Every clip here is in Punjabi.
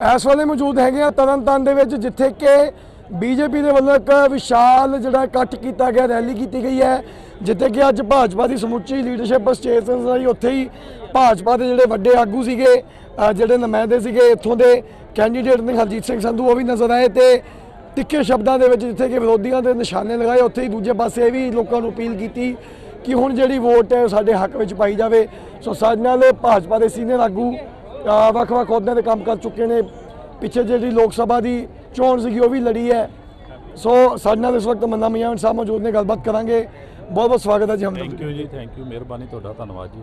ਇਸ ਵੇਲੇ ਮੌਜੂਦ ਹੈਗੇ ਆ ਤਰਨਤਾਰਨ ਦੇ ਵਿੱਚ, ਜਿੱਥੇ ਕਿ ਬੀਜੇਪੀ ਦੇ ਵੱਲੋਂ ਇੱਕ ਵਿਸ਼ਾਲ ਜਿਹੜਾ ਇਕੱਠ ਕੀਤਾ ਗਿਆ, ਰੈਲੀ ਕੀਤੀ ਗਈ ਹੈ, ਜਿੱਥੇ ਕਿ ਅੱਜ ਭਾਜਪਾ ਦੀ ਸਮੁੱਚੀ ਲੀਡਰਸ਼ਿਪ ਸਟੇਜ ਤੇ ਨਜ਼ਰ ਉੱਥੇ ਹੀ ਭਾਜਪਾ ਦੇ ਜਿਹੜੇ ਵੱਡੇ ਆਗੂ ਸੀਗੇ ਜਿਹੜੇ ਨੁਮਾਇੰਦੇ ਸੀਗੇ, ਇੱਥੋਂ ਦੇ ਕੈਂਡੀਡੇਟ ਨੇ ਹਰਜੀਤ ਸਿੰਘ ਸੰਧੂ, ਉਹ ਵੀ ਨਜ਼ਰ ਆਏ ਤੇ ਤਿੱਖੇ ਸ਼ਬਦਾਂ ਦੇ ਵਿੱਚ ਜਿੱਥੇ ਕਿ ਵਿਰੋਧੀਆਂ ਦੇ ਨਿਸ਼ਾਨੇ ਲਗਾਏ, ਉੱਥੇ ਹੀ ਦੂਜੇ ਪਾਸੇ ਇਹ ਵੀ ਲੋਕਾਂ ਨੂੰ ਅਪੀਲ ਕੀਤੀ ਕਿ ਹੁਣ ਜਿਹੜੀ ਵੋਟ ਹੈ ਉਹ ਸਾਡੇ ਹੱਕ ਵਿੱਚ ਪਾਈ ਜਾਵੇ। ਸੋ ਸਾਡੇ ਨਾਲ ਭਾਜਪਾ ਦੇ ਸੀਨੀਅਰ ਆਗੂ ਵੱਖ-ਵੱਖ ਅਹੁਦਿਆਂ ਤੇ ਕੰਮ ਕਰ ਚੁੱਕੇ ਨੇ। ਪਿੱਛੇ ਜਿਹੜੀ ਲੋਕ ਸਭਾ ਦੀ ਚੋਣ ਸੀਗੀ ਉਹ ਵੀ ਲੜੀ ਹੈ। ਸੋ ਸਾਡੇ ਨਾਲ ਇਸ ਵਕਤ ਮੰਨਾ ਮੀਆਂ ਸਾਹਿਬ ਮੌਜੂਦ ਨੇ ਗੱਲਬਾਤ ਕਰਾਂਗੇ। ਬਹੁਤ ਬਹੁਤ ਸਵਾਗਤ ਹੈ ਜੀ ਹਮਦਰਦ। ਥੈਂਕ ਯੂ ਜੀ ਥੈਂਕ ਯੂ ਮਿਹਰਬਾਨੀ ਤੁਹਾਡਾ ਧੰਨਵਾਦ ਜੀ।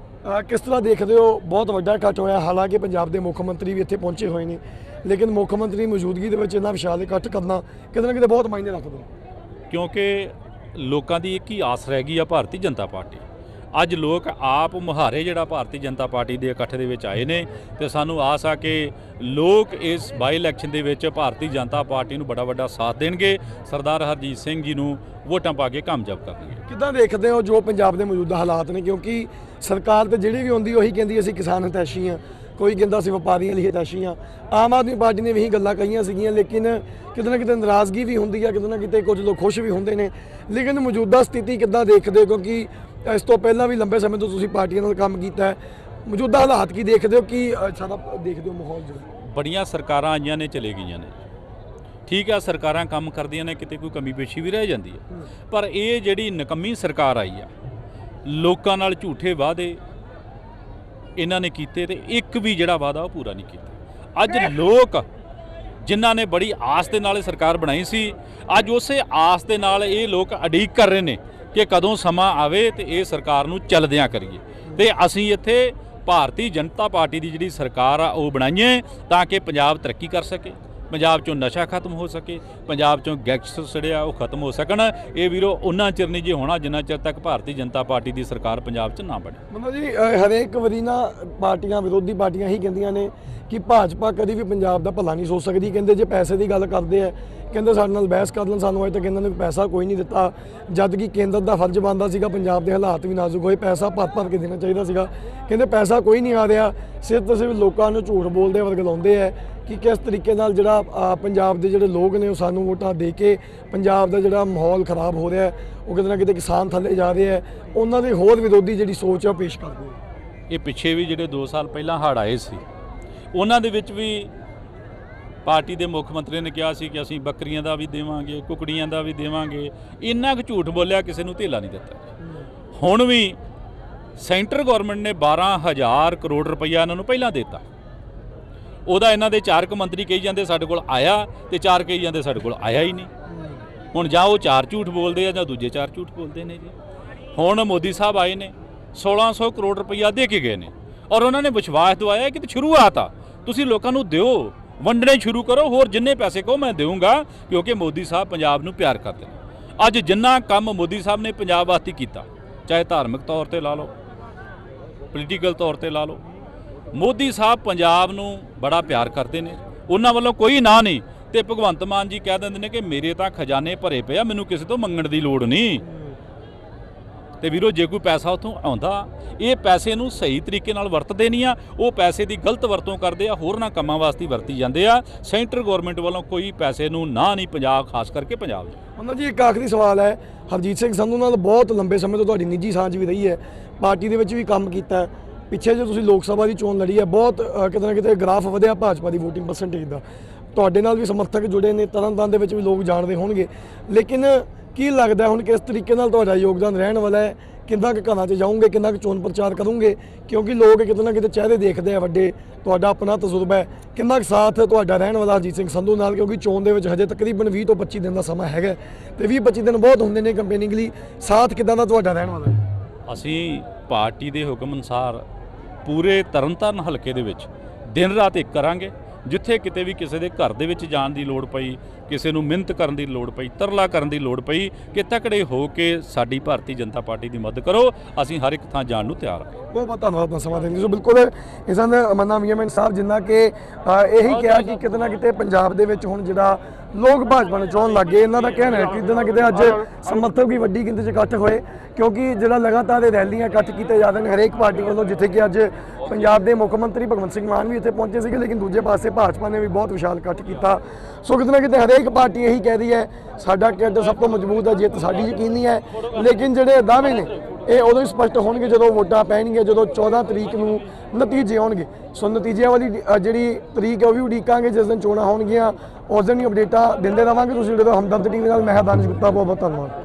ਕਿਸ ਤਰ੍ਹਾਂ ਦੇਖਦੇ ਹੋ? ਬਹੁਤ ਵੱਡਾ ਇਕੱਠ ਹੋਇਆ। ਹਾਲਾਂਕਿ ਪੰਜਾਬ ਦੇ ਮੁੱਖ ਮੰਤਰੀ ਵੀ ਇੱਥੇ ਪਹੁੰਚੇ ਹੋਏ ਨੇ ਲੇਕਿਨ ਮੁੱਖ ਮੰਤਰੀ ਮੌਜੂਦਗੀ ਦੇ ਵਿੱਚ ਇੰਨਾ ਵਿਸ਼ਾਲ ਇਕੱਠ ਕਰਨਾ ਕਿਤੇ ਨਾ ਕਿਤੇ ਬਹੁਤ ਮਾਇਨੇ ਰੱਖਦਾ। ਕਿਉਂਕਿ ਲੋਕਾਂ ਦੀ ਇੱਕ ਹੀ ਆਸ ਰਹਿ ਗਈ ਆ ਭਾਰਤੀ ਜਨਤਾ ਪਾਰਟੀ। ਅੱਜ ਲੋਕ ਆਪ ਮੁਹਾਰੇ ਜਿਹੜਾ ਭਾਰਤੀ ਜਨਤਾ ਪਾਰਟੀ ਦੇ ਇਕੱਠ ਦੇ ਵਿੱਚ ਆਏ ਨੇ ਤੇ ਸਾਨੂੰ ਆਸ ਆ ਕਿ ਲੋਕ ਇਸ ਬਾਈ ਇਲੈਕਸ਼ਨ ਦੇ ਵਿੱਚ ਭਾਰਤੀ ਜਨਤਾ ਪਾਰਟੀ ਨੂੰ ਬੜਾ ਵੱਡਾ ਸਾਥ ਦੇਣਗੇ। ਸਰਦਾਰ ਹਰਜੀਤ ਸਿੰਘ ਜੀ ਨੂੰ ਵੋਟਾਂ ਪਾ ਕੇ ਕਾਮਯਾਬ ਕਰਨਗੇ। ਕਿੱਦਾਂ ਦੇਖਦੇ ਹੋ ਜੋ ਪੰਜਾਬ ਦੇ ਮੌਜੂਦਾ ਹਾਲਾਤ ਨੇ? ਕਿਉਂਕਿ ਸਰਕਾਰ ਤੇ ਜਿਹੜੀ ਵੀ ਹੁੰਦੀ ਉਹੀ ਕਹਿੰਦੀ ਅਸੀਂ ਕਿਸਾਨ ਹਿਤੈਸ਼ੀ ਹਾਂ, ਕੋਈ ਕਹਿੰਦਾ ਅਸੀਂ ਵਪਾਰੀਆਂ ਲਈ ਹਿਤੈਸ਼ੀ ਹਾਂ। ਆਮ ਆਦਮੀ ਪਾਰਟੀ ਨੇ ਵੀ ਇਹੀ ਗੱਲਾਂ ਕਹੀਆਂ ਸੀਗੀਆਂ, ਲੇਕਿਨ ਕਿਤੇ ਨਾ ਕਿਤੇ ਨਾਰਾਜ਼ਗੀ ਵੀ ਹੁੰਦੀ ਆ, ਕਿਤੇ ਨਾ ਕਿਤੇ ਕੁਝ ਲੋਕ ਖੁਸ਼ ਵੀ ਹੁੰਦੇ ਨੇ। ਲੇਕਿਨ ਮੌਜੂਦਾ ਸਥਿਤੀ ਕਿੱਦਾਂ ਦੇਖਦੇ ਹੋ? ਕਿਉਂਕਿ ਇਸ ਤੋਂ ਪਹਿਲਾਂ ਵੀ ਲੰਬੇ ਸਮੇਂ ਤੋਂ ਤੁਸੀਂ ਪਾਰਟੀਆਂ ਨਾਲ ਕੰਮ ਕੀਤਾ ਹੈ। ਮੌਜੂਦਾ ਹਾਲਾਤ ਕੀ ਦੇਖਦੇ ਹੋ? ਕੀ ਸਾਰਾ ਦੇਖਦੇ ਹੋ ਮਾਹੌਲ ਜਿਹੜਾ? ਬੜੀਆਂ ਸਰਕਾਰਾਂ ਆਈਆਂ ਨੇ ਚਲੇ ਗਈਆਂ ਨੇ। ਠੀਕ ਆ ਸਰਕਾਰਾਂ ਕੰਮ ਕਰਦੀਆਂ ਨੇ ਕਿਤੇ ਕੋਈ ਕਮੀ ਪੇਸ਼ੀ ਵੀ ਰਹਿ ਜਾਂਦੀ ਹੈ। ਪਰ ਇਹ ਜਿਹੜੀ ਨਕੰਮੀ ਸਰਕਾਰ ਆਈ ਆ ਲੋਕਾਂ ਨਾਲ ਝੂਠੇ ਵਾਅਦੇ ਇਹਨਾਂ ਨੇ ਕੀਤੇ ਤੇ ਇੱਕ ਵੀ ਜਿਹੜਾ ਵਾਅਦਾ ਉਹ ਪੂਰਾ ਨਹੀਂ ਕੀਤਾ। ਅੱਜ ਲੋਕ ਜਿਨ੍ਹਾਂ ਨੇ ਬੜੀ ਆਸ ਦੇ ਨਾਲ ਇਹ ਸਰਕਾਰ ਬਣਾਈ ਸੀ ਅੱਜ ਉਸੇ ਆਸ ਦੇ ਨਾਲ ਇਹ ਲੋਕ ਅਡੀਕ ਕਰ ਰਹੇ ਨੇ ਕਿ ਕਦੋਂ ਸਮਾਂ ਆਵੇ ਤੇ ਇਹ ਸਰਕਾਰ ਨੂੰ ਚੱਲਦਿਆਂ ਕਰੀਏ। ਤੇ ਅਸੀਂ ਇੱਥੇ ਭਾਰਤੀ ਜਨਤਾ ਪਾਰਟੀ ਦੀ ਜਿਹੜੀ ਸਰਕਾਰ ਆ, ਉਹ ਬਣਾਈਏ ਤਾਂ ਕਿ ਪੰਜਾਬ ਤਰੱਕੀ ਕਰ ਸਕੇ, ਪੰਜਾਬ ਚੋਂ ਨਸ਼ਾ ਖਤਮ ਹੋ ਸਕੇ, ਪੰਜਾਬ ਚੋਂ ਗੈਂਗਸਟਰ ਸੜਿਆ ਉਹ ਖਤਮ ਹੋ ਸਕਣ। ਇਹ ਵੀਰੋ ਉਹਨਾਂ ਚਿਰ ਨਹੀਂ ਜੇ ਹੋਣਾ ਜਿੰਨਾ ਚਿਰ ਤੱਕ ਭਾਰਤੀ ਜਨਤਾ ਪਾਰਟੀ ਦੀ ਸਰਕਾਰ ਪੰਜਾਬ 'ਚ ਨਾ ਬਣੇ। ਮਨੋ ਜੀ ਹਰੇਕ ਵਾਰੀ ਨਾ ਪਾਰਟੀਆਂ, ਵਿਰੋਧੀ ਪਾਰਟੀਆਂ ਹੀ ਕਹਿੰਦੀਆਂ ਨੇ ਕਿ ਭਾਜਪਾ ਕਦੀ ਵੀ ਪੰਜਾਬ ਦਾ ਭਲਾ ਨਹੀਂ ਸੋਚ ਸਕਦੀ। ਕਹਿੰਦੇ ਜੇ ਪੈਸੇ ਦੀ ਗੱਲ ਕਰਦੇ ਆ ਕਹਿੰਦੇ ਸਾਡੇ ਨਾਲ ਬਹਿਸ ਕਰ ਲੈਣ, ਸਾਨੂੰ ਅਜੇ ਤੱਕ ਇਹਨਾਂ ਨੇ ਪੈਸਾ ਕੋਈ ਨਹੀਂ ਦਿੱਤਾ। ਜਦ ਕਿ ਕੇਂਦਰ ਦਾ ਫਰਜ਼ ਬਣਦਾ ਸੀਗਾ ਪੰਜਾਬ ਦੇ ਹਾਲਾਤ ਵੀ ਨਾਜ਼ੁਕ ਹੋਏ, ਪੈਸਾ ਭਰ ਭਰ ਕੇ ਦੇਣਾ ਚਾਹੀਦਾ ਸੀਗਾ। ਕਹਿੰਦੇ ਪੈਸਾ ਕੋਈ ਨਹੀਂ ਆ ਰਿਹਾ, ਸਿਰਫ ਤੇ ਸਿਰਫ ਲੋਕਾਂ ਨੂੰ ਝੂਠ ਬੋਲਦੇ ਵਰਗਲਾਉਂਦੇ ਆ ਕਿ ਕਿਸ ਤਰੀਕੇ ਨਾਲ ਜਿਹੜਾ ਪੰਜਾਬ ਦੇ ਜਿਹੜੇ ਲੋਕ ਨੇ ਉਹ ਸਾਨੂੰ ਵੋਟਾਂ ਦੇ ਕੇ ਪੰਜਾਬ ਦਾ ਜਿਹੜਾ ਮਾਹੌਲ ਖਰਾਬ ਹੋ ਰਿਹਾ, ਉਹ ਕਿਤੇ ਨਾ ਕਿਤੇ ਕਿਸਾਨ ਥੱਲੇ ਜਾ ਰਹੇ ਆ। ਉਹਨਾਂ ਦੀ ਹੋਰ ਵਿਰੋਧੀ ਜਿਹੜੀ ਸੋਚ ਆ ਉਹ ਪੇਸ਼ ਕਰਦੇ ਇਹ ਪਿੱਛੇ ਵੀ ਜਿਹੜੇ 2 ਸਾਲ ਪਹਿਲਾਂ ਹੜ੍ਹ ਆਏ ਸੀ, ਉਹਨਾਂ ਦੇ ਵਿੱਚ ਵੀ ਪਾਰਟੀ ਦੇ ਮੁੱਖ ਮੰਤਰੀ ਨੇ ਕਿਹਾ ਸੀ ਕਿ ਅਸੀਂ ਬੱਕਰੀਆਂ ਦਾ ਵੀ ਦੇਵਾਂਗੇ, ਕੁਕੜੀਆਂ ਦਾ ਵੀ ਦੇਵਾਂਗੇ। ਇੰਨਾ ਕੁ ਝੂਠ ਬੋਲਿਆ, ਕਿਸੇ ਨੂੰ ਧੇਲਾ ਨਹੀਂ ਦਿੱਤਾ। ਹੁਣ ਵੀ ਸੈਂਟਰ ਗਵਰਨਮੈਂਟ ਨੇ 12000 ਕਰੋੜ ਰੁਪਈਆ ਇਹਨਾਂ ਨੂੰ ਪਹਿਲਾਂ ਦਿੱਤਾ। ਉਹਦਾ ਇਹਨਾਂ ਦੇ ਚਾਰ ਕੁ ਮੰਤਰੀ ਕਹੀ ਜਾਂਦੇ ਸਾਡੇ ਕੋਲ ਆਇਆ ਤੇ ਚਾਰ ਕਹੀ ਜਾਂਦੇ ਸਾਡੇ ਕੋਲ ਆਇਆ ਹੀ ਨਹੀਂ। ਹੁਣ ਜਾਂ ਉਹ ਚਾਰ ਝੂਠ ਬੋਲਦੇ ਆ ਜਾਂ ਦੂਜੇ ਚਾਰ ਝੂਠ ਬੋਲਦੇ ਨੇ ਜੀ। ਹੁਣ ਮੋਦੀ ਸਾਹਿਬ ਆਏ ਨੇ 1600 ਕਰੋੜ ਰੁਪਈਆ ਦੇ ਕੇ ਗਏ ਨੇ। ਔਰ ਉਹਨਾਂ ਨੇ ਵਿਸ਼ਵਾਸ ਦਵਾਇਆ ਕਿ ਸ਼ੁਰੂਆਤ ਆ। ਤੁਸੀਂ ਲੋਕਾਂ ਨੂੰ ਦਿਓ। ਵੰਡਣੇ ਸ਼ੁਰੂ ਕਰੋ, ਹੋਰ ਜਿੰਨੇ ਪੈਸੇ ਕਹੋ ਮੈਂ ਦੇਵਾਂਗਾ ਕਿਉਂਕਿ ਮੋਦੀ ਸਾਹਿਬ ਪੰਜਾਬ ਨੂੰ ਪਿਆਰ ਕਰਦੇ ਨੇ। ਅੱਜ ਜਿੰਨਾ ਕੰਮ ਮੋਦੀ ਸਾਹਿਬ ਨੇ ਪੰਜਾਬ ਵਾਸਤੇ ਕੀਤਾ, ਚਾਹੇ ਧਾਰਮਿਕ ਤੌਰ ਤੇ ਲਾ ਲਓ ਪੋਲੀਟੀਕਲ ਤੌਰ ਤੇ ਲਾ ਲਓ, ਮੋਦੀ ਸਾਹਿਬ ਪੰਜਾਬ ਨੂੰ ਬੜਾ ਪਿਆਰ ਕਰਦੇ ਨੇ। ਉਹਨਾਂ ਵੱਲੋਂ ਕੋਈ ਨਾ ਨਹੀਂ, ਤੇ ਭਗਵੰਤ ਮਾਨ ਜੀ ਕਹਿ ਦਿੰਦੇ ਨੇ ਕਿ ਮੇਰੇ ਤਾਂ ਖਜ਼ਾਨੇ ਭਰੇ ਪਏ ਆ, ਮੈਨੂੰ ਕਿਸੇ ਤੋਂ ਮੰਗਣ ਦੀ ਲੋੜ ਨਹੀਂ। ਤੇ ਵੀਰੋ, ਜੇ ਕੋਈ ਪੈਸਾ ਉਥੋਂ ਆਉਂਦਾ, ਇਹ ਪੈਸੇ ਨੂੰ ਸਹੀ ਤਰੀਕੇ ਨਾਲ ਵਰਤਦੇ ਨਹੀਂ ਆ, ਉਹ ਪੈਸੇ ਦੀ ਗਲਤ ਵਰਤੋਂ ਕਰਦੇ ਆ ਹੋਰਨਾਂ ਕੰਮਾਂ ਵਾਸਤੇ ਵਰਤੀ ਜਾਂਦੇ ਆ। ਸੈਂਟਰ ਗਵਰਨਮੈਂਟ ਵੱਲੋਂ ਕੋਈ ਪੈਸੇ ਨੂੰ ਨਾ ਨਹੀਂ ਪੰਜਾਬ, ਖਾਸ ਕਰਕੇ ਪੰਜਾਬ 'ਚ ਉਹਨਾਂ ਜੀ, ਇੱਕ ਆਖਰੀ ਸਵਾਲ ਹੈ, ਹਰਜੀਤ ਸਿੰਘ ਸੰਧੂ ਨਾਲ ਬਹੁਤ ਲੰਬੇ ਸਮੇਂ ਤੋਂ ਤੁਹਾਡੀ ਨਿੱਜੀ ਸਾਂਝ ਵੀ ਰਹੀ ਹੈ, ਪਾਰਟੀ ਦੇ ਵਿੱਚ ਵੀ ਕੰਮ ਕੀਤਾ ਪਿੱਛੇ ਜੇ ਤੁਸੀਂ ਲੋਕ ਸਭਾ ਦੀ ਚੋਣ ਲੜੀ ਹੈ, ਬਹੁਤ ਕਿਤੇ ਨਾ ਕਿਤੇ ਗ੍ਰਾਫ ਵਧਿਆ ਭਾਜਪਾ ਦੀ ਵੋਟਿੰਗ ਪਰਸੈਂਟੇਜ ਦਾ। ਤੁਹਾਡੇ ਨਾਲ ਵੀ ਸਮਰਥਕ ਜੁੜੇ ਨੇ, ਤਰਨਤਾਰਨ ਦੇ ਵਿੱਚ ਵੀ ਲੋਕ ਜਾਣਦੇ ਹੋਣਗੇ। ਲੇਕਿਨ ਕੀ ਲੱਗਦਾ ਹੁਣ ਕਿਸ ਤਰੀਕੇ ਨਾਲ ਤੁਹਾਡਾ ਯੋਗਦਾਨ ਰਹਿਣ ਵਾਲਾ ਹੈ? ਕਿੰਨਾ ਕੁ ਘਰਾਂ 'ਚ ਜਾਓਗੇ, ਕਿੰਨਾ ਕੁ ਚੋਣ ਪ੍ਰਚਾਰ ਕਰੋਗੇ? ਕਿਉਂਕਿ ਲੋਕ ਕਿਤੇ ਨਾ ਕਿਤੇ ਚਿਹਰੇ ਦੇਖਦੇ ਆ ਵੱਡੇ। ਤੁਹਾਡਾ ਆਪਣਾ ਤਜਰਬਾ ਹੈ। ਕਿੰਨਾ ਕੁ ਸਾਥ ਤੁਹਾਡਾ ਰਹਿਣ ਵਾਲਾ ਹਰਜੀਤ ਸਿੰਘ ਸੰਧੂ ਨਾਲ? ਕਿਉਂਕਿ ਚੋਣ ਦੇ ਵਿੱਚ ਹਜੇ ਤਕਰੀਬਨ 20 ਤੋਂ 25 ਦਿਨ ਦਾ ਸਮਾਂ ਹੈਗਾ ਤੇ 20 25 ਦਿਨ ਬਹੁਤ ਹੁੰਦੇ ਨੇ ਕੰਪੇਨਿੰਗ ਲਈ। ਸਾਥ ਕਿਦਾਂ ਦਾ ਤੁਹਾਡਾ ਰਹਿਣ ਵਾਲਾ ਹੈ? ਅਸੀਂ ਪਾਰਟੀ ਦੇ ਹੁਕਮ ਅਨੁਸਾਰ ਪੂਰੇ ਤਰਨਤਾਰਨ ਹਲਕੇ ਦੇ ਵਿੱਚ ਦਿਨ ਰਾਤ ਇੱਕ ਕਰਾਂਗੇ। ਜਿੱਥੇ ਕਿਤੇ ਵੀ ਕਿਸੇ ਦੇ ਘਰ ਦੇ ਵਿੱਚ ਜਾਣ ਦੀ ਲੋੜ ਪਈ ਕਿਸੇ ਨੂੰ ਮਿਹਨਤ ਕਰਨ ਦੀ ਲੋੜ ਪਈ ਤਰਲਾ ਕਰਨ ਦੀ ਲੋੜ ਪਈ ਕਿ ਤਕੜੇ ਹੋ ਕੇ ਸਾਡੀ ਭਾਰਤੀ ਜਨਤਾ ਪਾਰਟੀ ਦੀ ਮਦਦ ਕਰੋ ਅਸੀਂ ਹਰ ਇੱਕ ਥਾਂ ਜਾਣ ਨੂੰ ਤਿਆਰ ਹਾਂ। ਬਹੁਤ ਬਹੁਤ ਧੰਨਵਾਦ ਆਪਣਾ ਸਮਾਂ ਦੇਣ ਲਈ ਸੋ ਬਿਲਕੁਲ ਇਸਾਂ ਦਾ ਮੰਨਾ ਮੀਆਂਮੈਨ ਸਾਹਿਬ ਜਿੰਨਾ ਕਿ ਇਹੀ ਕਿਹਾ ਕਿ ਕਿਤੇ ਨਾ ਕਿਤੇ ਪੰਜਾਬ ਦੇ ਵਿੱਚ ਹੁਣ ਜਿਹੜਾ ਲੋਕ ਭਾਜਪਾ ਨੂੰ ਚੋਣ ਲੱਗੇ ਇਹਨਾਂ ਦਾ ਕਹਿਣਾ ਹੈ ਕਿ ਕਿਤੇ ਨਾ ਕਿਤੇ ਅੱਜ ਸਮਰਥਕ ਵੀ ਵੱਡੀ ਗਿਣਤੀ 'ਚ ਇਕੱਠ ਹੋਏ, ਕਿਉਂਕਿ ਜਿਹੜਾ ਲਗਾਤਾਰ ਇਹ ਰੈਲੀਆਂ ਇਕੱਠ ਕੀਤੇ ਜਾ ਰਹੇ ਨੇ ਹਰੇਕ ਪਾਰਟੀ ਵੱਲੋਂ, ਜਿੱਥੇ ਕਿ ਅੱਜ ਪੰਜਾਬ ਦੇ ਮੁੱਖ ਮੰਤਰੀ ਭਗਵੰਤ ਸਿੰਘ ਮਾਨ ਵੀ ਇੱਥੇ ਪਹੁੰਚੇ ਸੀਗੇ, ਲੇਕਿਨ ਦੂਜੇ ਪਾਸੇ ਭਾਜਪਾ ਨੇ ਵੀ ਬਹੁਤ ਵਿਸ਼ਾਲ ਇਕੱਠ ਕੀਤਾ। ਸੋ ਕਿਤੇ ਨਾ ਕਿਤੇ ਹਰੇਕ ਪਾਰਟੀ ਇਹੀ ਕਹਿ ਰਹੀ ਹੈ, ਸਾਡਾ ਕੇਂਦਰ ਸਭ ਤੋਂ ਮਜ਼ਬੂਤ ਹੈ, ਜਿੱਤ ਸਾਡੀ ਯਕੀਨੀ ਹੈ। ਲੇਕਿਨ ਜਿਹੜੇ ਦਾਅਵੇ ਨੇ ਇਹ ਉਦੋਂ ਹੀ ਸਪਸ਼ਟ ਹੋਣਗੇ ਜਦੋਂ ਵੋਟਾਂ ਪੈਣਗੀਆਂ, ਜਦੋਂ 14 ਤਰੀਕ ਨੂੰ ਨਤੀਜੇ ਆਉਣਗੇ। ਸੋ ਨਤੀਜਿਆਂ ਵਾਲੀ ਜਿਹੜੀ ਤਰੀਕ ਹੈ ਉਹ ਵੀ ਉਡੀਕਾਂਗੇ, ਜਿਸ ਦਿਨ ਚੋਣਾਂ ਹੋਣਗੀਆਂ, ਉਸ ਦਿਨ ਹੀ ਅਪਡੇਟਾਂ ਦਿੰਦੇ ਰਵਾਂਗੇ। ਤੁਸੀਂ ਜਿਹੜੇ ਹਮਦਰਦ ਟੀਵੀ ਨਾਲ ਮੈਂ ਹਾਂ ਦਾਨਿਸ਼ ਗੁਪਤਾ ਬਹੁਤ ਬਹੁਤ ਧੰਨਵਾਦ।